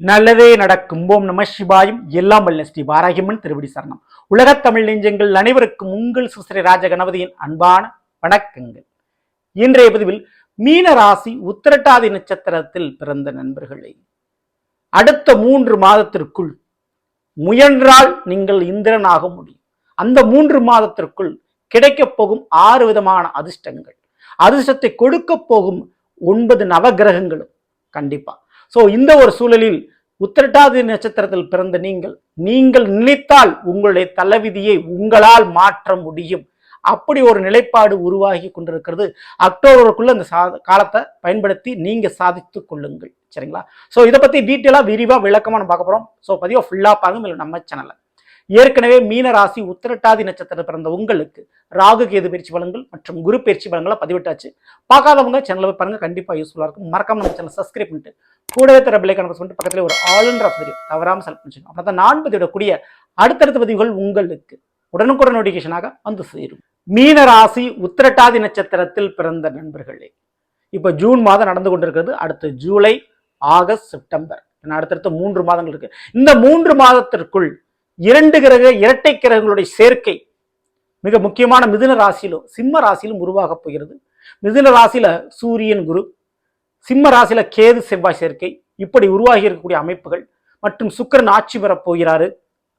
நல்லதே நடக்கும். ஓம் நம சிவாயும். எல்லாம் வல்ல ஸ்ரீ வாராகிமன் திருவடி சரணம். உலகத் தமிழ் நெஞ்சங்கள் அனைவருக்கும் உங்கள் சுஸ்ரீ ராஜ கணபதியின் அன்பான வணக்கங்கள். இன்றைய பதிவில் மீன ராசி உத்திரட்டாதி நட்சத்திரத்தில் பிறந்த நண்பர்களே. அடுத்த மூன்று மாதத்திற்குள் முயன்றால் நீங்கள் இந்திரனாக முடியும். அந்த மூன்று மாதத்திற்குள் கிடைக்கப் போகும் ஆறு விதமான அதிர்ஷ்டங்கள். அதிர்ஷ்டத்தை கொடுக்க போகும் ஒன்பது நவகிரகங்களும் கண்டிப்பாக ஸோ இந்த ஒரு சூழலில் உத்திரட்டாதி நட்சத்திரத்தில் பிறந்த நீங்கள் நீங்கள் நினைத்தால் உங்களுடைய தலைவிதியை உங்களால் மாற்ற முடியும். அப்படி ஒரு நிலைப்பாடு உருவாகி கொண்டிருக்கிறது. அக்டோபருக்குள்ள இந்த சா காலத்தை பயன்படுத்தி நீங்க சாதித்து கொள்ளுங்கள். சரிங்களா? ஸோ இதை பத்தி டீட்டெயிலாக விரிவாக விளக்கமாக நம்ம பார்க்க போறோம். ஸோ பதிவாக ஃபுல்லாக பாருங்க மேலும் நம்ம சேனலில் ஏற்கனவே மீன ராசி உத்திரட்டாதி நட்சத்திரம் பிறந்த உங்களுக்கு ராகு கேது பயிற்சி பலன்கள் மற்றும் குரு பயிற்சி பலன்களை பதிவிட்டாச்சு. பார்க்காதவங்க சேனலை போய் பாருங்க. கண்டிப்பாக யூஸ்ஃபுல்லாக இருக்கும். மறக்காம நம்ம சேனல் சப்ஸ்கிரைப் பண்ணிட்டு கூடவே தர பிள்ளை கணக்கு பண்ணிட்டு பக்கத்தில் ஒரு ஆளுன்ற தெரியும் தவறாமல் செலக்ட் பண்ணிச்சுங்க அப்போ தான் நான் பதிவிடக்கூடிய அடுத்தடுத்த பதிவுகள் உங்களுக்கு உடனுக்குடன் நோட்டிஃபிகேஷனாக வந்து சேரும். மீன ராசி உத்திரட்டாதி நட்சத்திரத்தில் பிறந்த நண்பர்களே இப்போ ஜூன் மாதம் நடந்து கொண்டிருக்கிறது. அடுத்து ஜூலை ஆகஸ்ட் செப்டம்பர். அடுத்தடுத்த மூன்று மாதங்கள் இருக்கு. இந்த மூன்று மாதத்திற்குள் இரண்டு கிரக இரட்டை கிரகங்களுடைய சேர்க்கை மிக முக்கியமான மிதுன ராசியிலும் சிம்ம ராசியிலும் உருவாக போகிறது. மிதுன ராசியில சூரியன் குரு சிம்ம ராசியில கேது செவ்வாய் சேர்க்கை இப்படி உருவாகி இருக்கக்கூடிய அமைப்புகள். மற்றும் சுக்கிரன் ஆட்சி பெறப் போகிறாரு.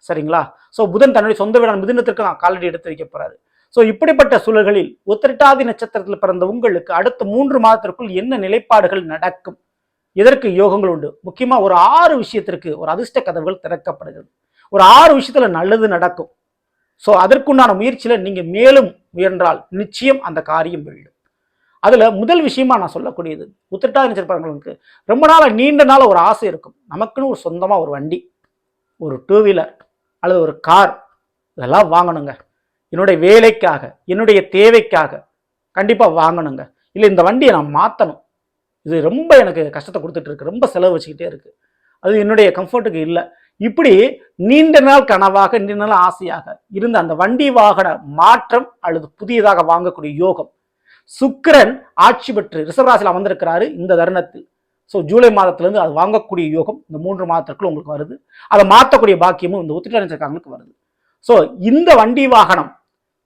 சரிங்களா? ஸோ புதன் தன்னுடைய சொந்த வீடான மிதுனத்திற்கு நான் காலடி எடுத்து வைக்க போறாரு. ஸோ இப்படிப்பட்ட சூழல்களில் உத்திரட்டாதி நட்சத்திரத்தில் பிறந்த உங்களுக்கு அடுத்த மூன்று மாதத்திற்குள் என்ன நிலைப்பாடுகள் நடக்கும்? எதற்கு யோகங்கள் உண்டு? முக்கியமாக ஒரு ஆறு விஷயத்திற்கு ஒரு அதிர்ஷ்ட கதவுகள் திறக்கப்படுகிறது. ஒரு ஆறு விஷயத்துல நல்லது நடக்கும். ஸோ அதற்குண்டான முயற்சியில் நீங்கள் மேலும் முயன்றால் நிச்சயம் அந்த காரியம் வெல்லும். அதில் முதல் விஷயமா நான் சொல்லக்கூடியது உத்திரட்டாதி நட்சத்திரங்களுக்கு ரொம்ப நாளாக நீண்ட நாள் ஒரு ஆசை இருக்கும். நமக்குன்னு ஒரு சொந்தமாக ஒரு வண்டி ஒரு டூ வீலர் அல்லது ஒரு கார் இதெல்லாம் வாங்கணுங்க. என்னுடைய வேலைக்காக என்னுடைய தேவைக்காக கண்டிப்பாக வாங்கணுங்க. இல்லை இந்த வண்டியை நான் மாற்றணும் இது ரொம்ப எனக்கு கஷ்டத்தை கொடுத்துட்டு இருக்கு. ரொம்ப செலவு வச்சுக்கிட்டே இருக்குது அது என்னுடைய கம்ஃபர்ட்டுக்கு இல்லை. இப்படி நீண்ட நாள் கனவாக நீண்ட நாள் ஆசையாக இருந்த அந்த வண்டி வாகன மாற்றம் அல்லது புதியதாக வாங்கக்கூடிய யோகம். சுக்கரன் ஆட்சி பெற்று ரிஷபராசியில் அமர்ந்திருக்கிறாரு இந்த தருணத்தில். ஸோ ஜூலை மாதத்திலேருந்து அது வாங்கக்கூடிய யோகம் இந்த மூன்று மாதத்திற்குள் உங்களுக்கு வருது. அதை மாற்றக்கூடிய பாக்கியமும் இந்த உத்திர நட்சத்திரக்காரங்களுக்கு வருது. ஸோ இந்த வண்டி வாகனம்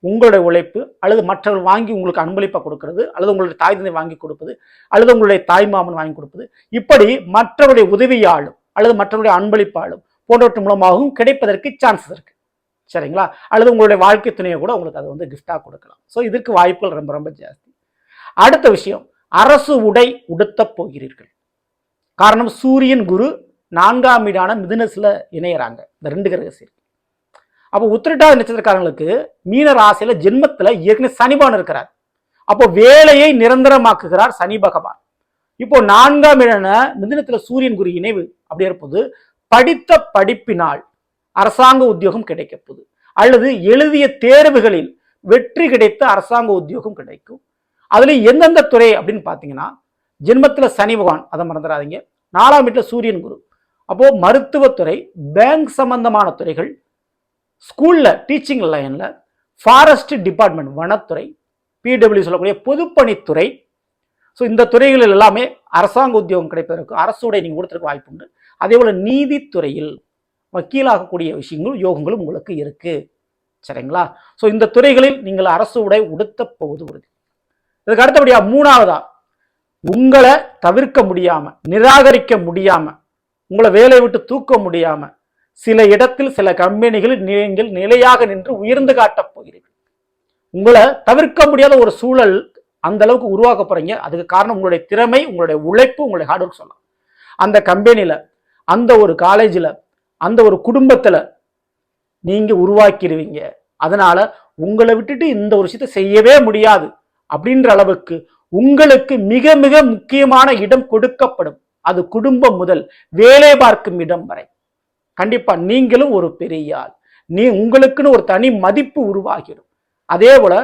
உங்களுடைய உழைப்பு அல்லது மற்றவர்கள் வாங்கி உங்களுக்கு அன்பளிப்பாக கொடுக்கறது அல்லது உங்களுடைய தாய் தந்தை வாங்கி கொடுப்பது அல்லது உங்களுடைய தாய் மாமன் வாங்கி கொடுப்பது. இப்படி மற்றவருடைய உதவியாலும் அல்லது மற்றவருடைய அன்பளிப்பாலும் போன்றவற்றின் மூலமாகவும் கிடைப்பதற்கு சான்சஸ் இருக்கு. சரிங்களா? அல்லது உங்களுடைய வாழ்க்கை துணையை கூட உங்களுக்கு அதை வந்து கிஃப்டாக கொடுக்கலாம். ஸோ இதற்கு வாய்ப்புகள் ரொம்ப ரொம்ப ஜாஸ்தி. அடுத்த விஷயம் அரசு உடை உடுத்தப் போகிறீர்கள். காரணம் சூரியன் குரு நான்காம் வீடான மிதுனஸில் இணையறாங்க. இந்த ரெண்டு கிரக சேர்க்கை அப்போ உத்திரட்டாதி நட்சத்திரக்காரங்களுக்கு மீன ராசியில் ஜென்மத்துல ஏற்கனவே சனிபான் இருக்கிறார். அப்போ வேலையை நிரந்தரமாக்குகிறார் சனி பகவான். இப்போ நான்காம் இடன மிதினத்தில் சூரியன் குரு இணைவு அப்படி இருப்பது படித்த படிப்பினால் அரசாங்க உத்தியோகம் கிடைக்கப்போகுது. அல்லது எழுதிய தேர்வுகளில் வெற்றி கிடைத்த அரசாங்க உத்தியோகம் கிடைக்கும். அதில் எந்தெந்த துறை அப்படின்னு பார்த்தீங்கன்னா ஜென்மத்தில் சனி பகவான் அதை மறந்துடாதீங்க. நாலாம் வீட்டில் சூரியன் குரு. அப்போது மருத்துவத்துறை பேங்க் சம்பந்தமான துறைகள் ஸ்கூலில் டீச்சிங் லைனில் ஃபாரஸ்ட் டிபார்ட்மெண்ட் வனத்துறை பிடபிள்யூ சொல்லக்கூடிய பொதுப்பணித்துறை. ஸோ இந்த துறைகளில் எல்லாமே அரசாங்க உத்தியோகம் கிடைப்பதற்கு அரசுடைய நீங்கள் கொடுத்துருக்க வாய்ப்பு உண்டு. அதே போல் நீதித்துறையில் வக்கீலாகக்கூடிய விஷயங்களும் யோகங்களும் உங்களுக்கு இருக்குது சரிங்களா? ஸோ இந்த துறைகளில் நீங்கள் அரசு உடை உடுத்த போவது உறுதி. இதுக்கு அடுத்தபடியா மூணாவதா? உங்களை தவிர்க்க முடியாமல் நிராகரிக்க முடியாமல் உங்களை வேலையை விட்டு தூக்க முடியாமல் சில இடத்தில் சில கம்பெனிகளில் நீங்கள் நிலையாக நின்று உயர்ந்து காட்டப் போகிறீர்கள். உங்களை தவிர்க்க முடியாத ஒரு சூழல் அந்த அளவுக்கு உருவாக்க போறீங்க. அதுக்கு காரணம் உங்களுடைய திறமை உங்களுடைய உழைப்பு உங்களுடைய ஹார்ட் ஒர்க் சொல்லலாம். அந்த கம்பெனியில் அந்த ஒரு காலேஜில் அந்த ஒரு குடும்பத்தில் நீங்கள் உருவாக்கிடுவீங்க அதனால் உங்களை விட்டுட்டு இந்த ஒரு விஷயத்தை செய்யவே முடியாது அப்படின்ற அளவுக்கு உங்களுக்கு மிக மிக முக்கியமான இடம் கொடுக்கப்படும். அது குடும்பம் முதல் வேலை பார்க்கும் இடம் வரை. கண்டிப்பாக நீங்களும் ஒரு பெரிய ஆள். நீ உங்களுக்குன்னு ஒரு தனி மதிப்பு உருவாகிடும். அதே போல்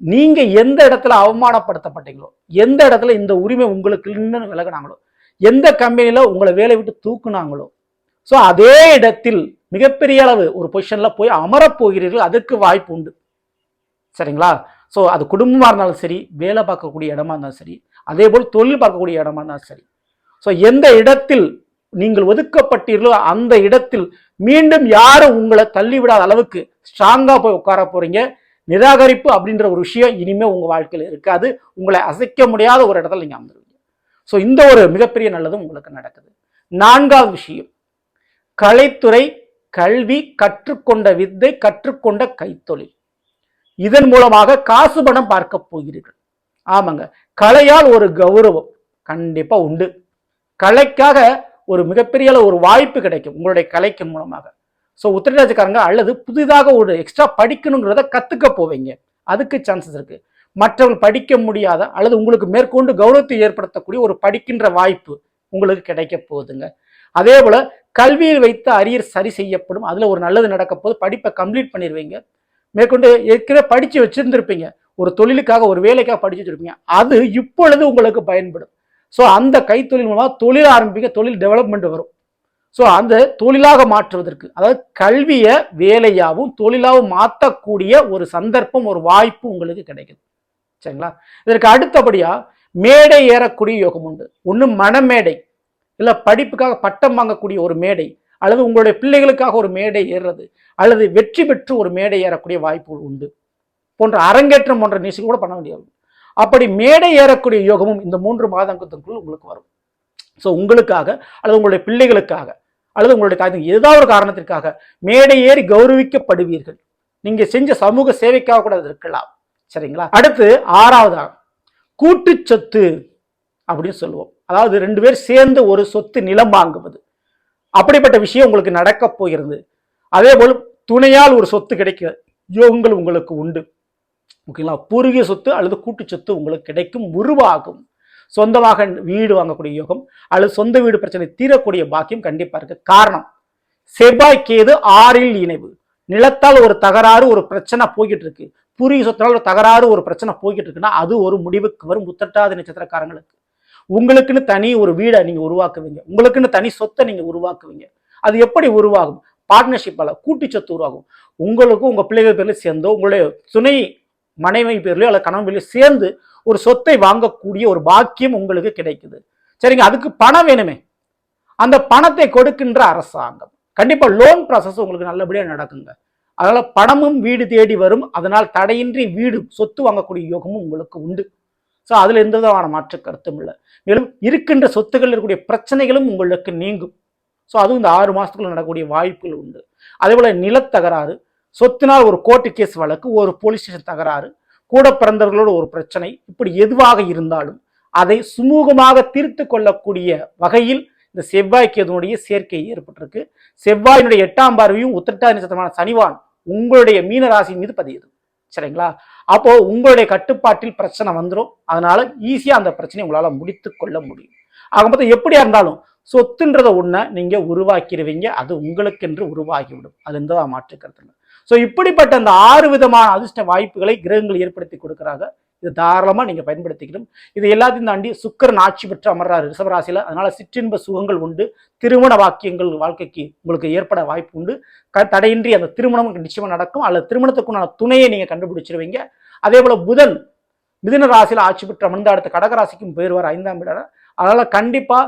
நீங்கள் எந்த இடத்துல அவமானப்படுத்தப்பட்டீங்களோ எந்த இடத்துல இந்த உரிமை உங்களுக்கு இல்லைன்னு விலகுனாங்களோ எந்த கம்பெனியில் உங்களை வேலை விட்டு தூக்குனாங்களோ ஸோ அதே இடத்தில் மிகப்பெரிய அளவு ஒரு பொசிஷனில் போய் அமரப்போகிறீர்கள் அதுக்கு அதற்கு வாய்ப்பு உண்டு. சரிங்களா? ஸோ அது குடும்பமாக இருந்தாலும் சரி வேலை பார்க்கக்கூடிய இடமா இருந்தாலும் சரி அதே போல் தொழில் பார்க்கக்கூடிய இடமா இருந்தாலும் சரி. ஸோ எந்த இடத்தில் நீங்கள் ஒதுக்கப்பட்டீர்களோ அந்த இடத்தில் மீண்டும் யாரும் உங்களை தள்ளிவிடாத அளவுக்கு ஸ்ட்ராங்காக போய் உட்கார போகிறீங்க நிராகரிப்பு அப்படின்ற ஒரு விஷயம் இனிமேல் உங்கள் வாழ்க்கையில் இருக்காது. உங்களை அசைக்க முடியாத ஒரு இடத்துல நீங்கள் அமர்வீங்க ஸோ இந்த ஒரு மிகப்பெரிய நல்லதும் உங்களுக்கு நடக்குது. நான்காவது விஷயம் கலைத்துறை கல்வி கற்றுக்கொண்ட வித்தை கற்றுக்கொண்ட கைத்தொழில். இதன் மூலமாக காசு பணம் பார்க்க போகிறீர்கள். ஆமாங்க கலையால் ஒரு கௌரவம் கண்டிப்பாக உண்டு. கலைக்காக ஒரு மிகப்பெரிய ஒரு வாய்ப்பு கிடைக்கும் உங்களுடைய கலைக்கு மூலமாக. ஸோ உத்திரராஜக்காரங்க அல்லது புதிதாக ஒரு எக்ஸ்ட்ரா படிக்கணுங்கிறத கற்றுக்க போவீங்க. அதுக்கு சான்சஸ் இருக்குது மற்றவர்கள் படிக்க முடியாத அல்லது உங்களுக்கு மேற்கொண்டு கௌரவத்தை ஏற்படுத்தக்கூடிய ஒரு படிக்கின்ற வாய்ப்பு உங்களுக்கு கிடைக்க போகுதுங்க. அதே போல் கல்வியில் வைத்த அரியர் சரி செய்யப்படும். அதில் ஒரு நல்லது நடக்க போது படிப்பை கம்ப்ளீட் பண்ணிடுவீங்க மேற்கொண்டு ஏற்கனவே படித்து வச்சுருந்துருப்பீங்க. ஒரு தொழிலுக்காக ஒரு வேலைக்காக படிச்சு வச்சிருப்பீங்க. அது இப்பொழுது உங்களுக்கு பயன்படும். ஸோ அந்த கைத்தொழில் மூலமாக தொழில் ஆரம்பிக்க தொழில் டெவலப்மெண்ட் வரும். ஸோ அந்த தொழிலாக மாற்றுவதற்கு அதாவது கல்வியை வேலையாகவும் தொழிலாகவும் மாற்றக்கூடிய ஒரு சந்தர்ப்பம் ஒரு வாய்ப்பு உங்களுக்கு கிடைக்குது. சரிங்களா? இதற்கு அடுத்தபடியாக மேடை ஏறக்கூடிய யோகம் உண்டு. ஒன்று மனமேடை. இல்லை படிப்புக்காக பட்டம் வாங்கக்கூடிய ஒரு மேடை அல்லது உங்களுடைய பிள்ளைகளுக்காக ஒரு மேடை ஏறுறது அல்லது வெற்றி பெற்று ஒரு மேடை ஏறக்கூடிய வாய்ப்புகள் உண்டு. போன்ற அரங்கேற்றம் போன்ற நிகழ்ச்சி கூட பண்ண முடியாது அப்படி மேடை ஏறக்கூடிய யோகமும் இந்த மூன்று மாதங்களுக்குள் உங்களுக்கு வரும். ஸோ உங்களுக்காக அல்லது உங்களுடைய பிள்ளைகளுக்காக அல்லது உங்களுடைய தாய் ஏதாவது ஒரு காரணத்திற்காக மேடை ஏறி கௌரவிக்கப்படுவீர்கள். நீங்கள் செஞ்ச சமூக சேவைக்காக கூட அது இருக்கலாம். சரிங்களா? அடுத்து ஆறாவதாக கூட்டு சொத்து அப்படின்னு சொல்லுவோம். அதாவது ரெண்டு பேர் சேர்ந்து ஒரு சொத்து நிலம் வாங்குவது. அப்படிப்பட்ட விஷயம் உங்களுக்கு நடக்க போகிறது. அதே போல் துணையால் ஒரு சொத்து கிடைக்க யோகங்கள் உங்களுக்கு உண்டு. ஓகேங்களா? பூர்வீக சொத்து அல்லது கூட்டு சொத்து உங்களுக்கு கிடைக்கும் உருவாகும். சொந்தமாக வீடு வாங்கக்கூடிய யோகம் அல்லது சொந்த வீடு பிரச்சனை தீரக்கூடிய பாக்கியம் கண்டிப்பாக இருக்கு. காரணம் செவ்வாய் கேது ஆறில் இணைவு. நிலத்தால் ஒரு தகராறு ஒரு பிரச்சனை போய்கிட்டு இருக்கு பூர்வீக சொத்தினால் ஒரு தகராறு ஒரு பிரச்சனை போய்கிட்டு இருக்குன்னா அது ஒரு முடிவுக்கு வரும் முத்தட்டாத நட்சத்திரக்காரங்களுக்கு. உங்களுக்குன்னு தனி ஒரு வீடை நீங்கள் உருவாக்குவீங்க. உங்களுக்குன்னு தனி சொத்தை நீங்கள் உருவாக்குவீங்க. அது எப்படி உருவாகும்? பார்ட்னர்ஷிப்பால் கூட்டு சொத்து உருவாகும். உங்களுக்கும் உங்கள் பிள்ளைகள் பேர்லையும் சேர்ந்தோ உங்களுடைய துணை மனைவி பேர்லையோ அல்லது கணவன் பேர்லையோ சேர்ந்து ஒரு சொத்தை வாங்கக்கூடிய ஒரு பாக்கியம் உங்களுக்கு கிடைக்குது. சரிங்க அதுக்கு பணம் வேணுமே. அந்த பணத்தை கொடுக்கின்ற அரசாங்கம். கண்டிப்பாக லோன் ப்ராசஸ் உங்களுக்கு நல்லபடியாக நடக்குங்க. அதனால் பணமும் வீடு தேடி வரும். அதனால் தடையின்றி வீடு சொத்து வாங்கக்கூடிய யோகமும் உங்களுக்கு உண்டு. ஸோ அதில் எந்த விதமான மாற்று கருத்தும் இல்லை. மேலும் இருக்கின்ற சொத்துக்கள் இருக்கக்கூடிய பிரச்சனைகளும் உங்களுக்கு நீங்கும். ஸோ அதுவும் இந்த ஆறு மாதத்துக்குள்ள நடக்கக்கூடிய வாய்ப்புகள் உண்டு. அதே போல நிலத்தகராறு சொத்தினால் ஒரு கோர்ட்டு கேஸ் வழக்கு ஒரு போலீஸ் ஸ்டேஷன் தகராறு கூட பிறந்தவர்களோட ஒரு பிரச்சனை. இப்படி எதுவாக இருந்தாலும் அதை சுமூகமாக தீர்த்து கொள்ளக்கூடிய வகையில் இந்த செவ்வாய் கேதுனுடைய சேர்க்கை ஏற்பட்டிருக்கு. செவ்வாயினுடைய எட்டாம் பார்வையும் உத்திரட்டாதி நட்சத்திரமான சனிவான் உங்களுடைய மீன ராசி மீது பதியுது. சரிங்களா? அப்போ உங்களுடைய கட்டுப்பாட்டில் பிரச்சனை வந்துடும் அதனால ஈஸியா அந்த பிரச்சனையை உங்களால முடித்து கொள்ள முடியும். ஆக மொத்தம் எப்படியா இருந்தாலும் சொத்துன்றத ஒன்றை நீங்க உருவாக்கிடுவீங்க அது உங்களுக்கென்று உருவாகிவிடும். அது எந்த மாற்று கருத்து இல்லை ஸோ இப்படிப்பட்ட அந்த ஆறு விதமான அதிர்ஷ்ட வாய்ப்புகளை கிரகங்கள் ஏற்படுத்தி கொடுக்குறாங்க. இது தாராளமா நீங்க பயன்படுத்திக்கணும். இது எல்லாத்தையும் தாண்டி சுக்கரன் ஆட்சி பெற்று அமர்றாரு ரிஷபராசியில. அதனால சிற்றின்ப சுகங்கள் உண்டு. திருமண வாக்கியங்கள் வாழ்க்கைக்கு உங்களுக்கு ஏற்பட வாய்ப்பு உண்டு. க தடையின்றி அந்த திருமணம் நிச்சயமாக நடக்கும். அல்லது திருமணத்துக்குண்டான துணையை நீங்க கண்டுபிடிச்சிருவீங்க. அதே போல புதன் மிதுன ராசியில் ஆட்சி பெற்று அமர்ந்த அடுத்த கடகராசிக்கும் போயிடுவார் ஐந்தாம் இடம். அதனால கண்டிப்பா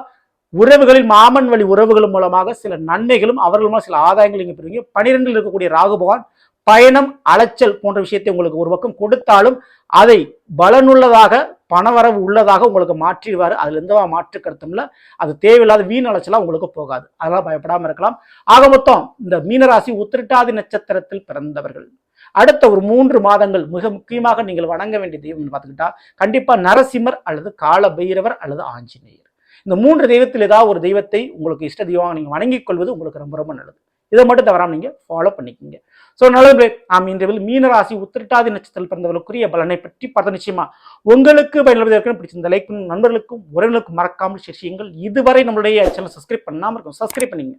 உறவுகளில் மாமன் வழி உறவுகள் மூலமாக சில நன்மைகளும் அவர்கள் மூலம் சில ஆதாயங்கள் இங்கே பெறுவீங்க. பனிரெண்டில் இருக்கக்கூடிய ராகு பகவான் பயணம் அலைச்சல் போன்ற விஷயத்தை உங்களுக்கு ஒரு பக்கம் கொடுத்தாலும் அதை பலனுள்ளதாக பணவரவு உள்ளதாக உங்களுக்கு மாற்றிடுவார். அதுல எந்த மாற்று கருத்தும் இல்லை. அது தேவையில்லாத வீண் அலைச்சலாம் உங்களுக்கு போகாது. அதெல்லாம் பயப்படாமல் இருக்கலாம். ஆக மொத்தம் இந்த மீனராசி உத்திரட்டாதி நட்சத்திரத்தில் பிறந்தவர்கள். அடுத்த ஒரு மூன்று மாதங்கள் மிக முக்கியமாக நீங்கள் வணங்க வேண்டிய தெய்வம்னு பார்த்துக்கிட்டா கண்டிப்பா நரசிம்மர் அல்லது கால பைரவர் அல்லது ஆஞ்சநேயர். இந்த மூன்று தெய்வத்தில் ஏதாவது ஒரு தெய்வத்தை உங்களுக்கு இஷ்ட தெய்வமாக நீங்கள் வணங்கிக் கொள்வது உங்களுக்கு ரொம்ப ரொம்ப நல்லது. இதை மட்டும் தவறாமல் நீங்கள் ஃபாலோ பண்ணிக்கோங்க. ஸோ நல்லது நாம் இன்றைய மீனராசி உத்திரட்டாதி நட்சத்திரத்தில் பிறந்தவர்களுக்குரிய பலனை பற்றி பார்த்த நிச்சயமா. உங்களுக்கு பயனுள்ளதாக பிடிச்சிருந்த லைக் நண்பர்களுக்கும் உறவினர்களுக்கும் மறக்காமல் ஷேர் செய்யுங்கள். இதுவரை நம்மளுடைய சேனல் சப்ஸ்கிரைப் பண்ணாமல் இருக்கும் சப்ஸ்கிரைப் பண்ணிங்க.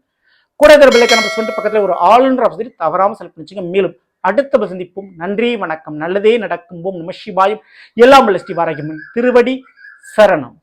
கூட இதர பிள்ளைக்கான பிரஸ் பண்ணிட்டு பக்கத்தில் ஒரு ஆளுநர் ஆஃபீஸர் தவறாமல் செலக்ட் பண்ணிச்சுங்க. மேலும் அடுத்த சந்திப்போம். நன்றி வணக்கம். நல்லதே நடக்கும். போம் நம சிவாயும். எல்லாம் ஸ்ரீ வாராகியம்மன் திருவடி சரணம்.